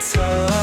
time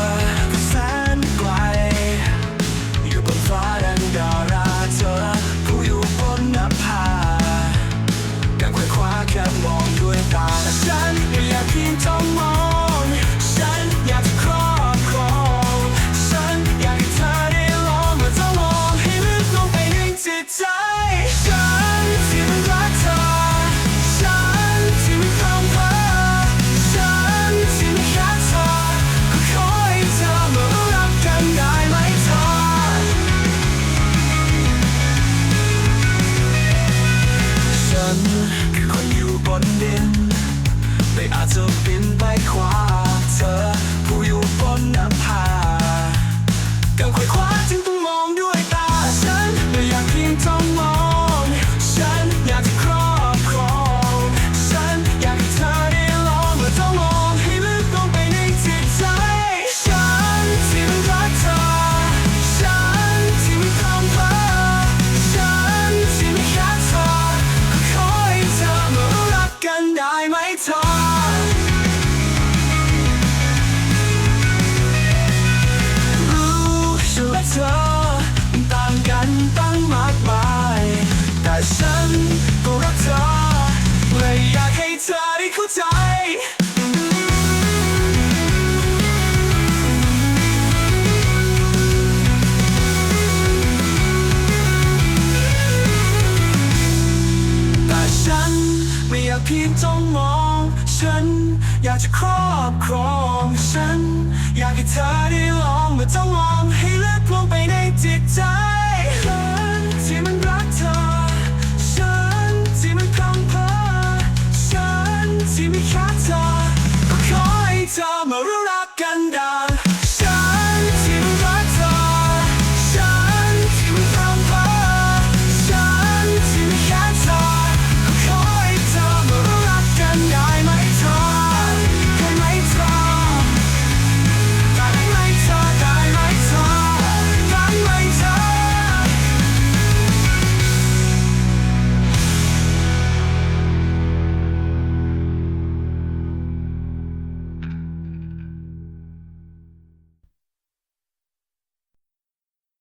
ใจไม่อยากเพีจองมอง ฉัน อยากจะครอบครอง ฉัน อยากให้เธอได้ลองมาจ้องมอง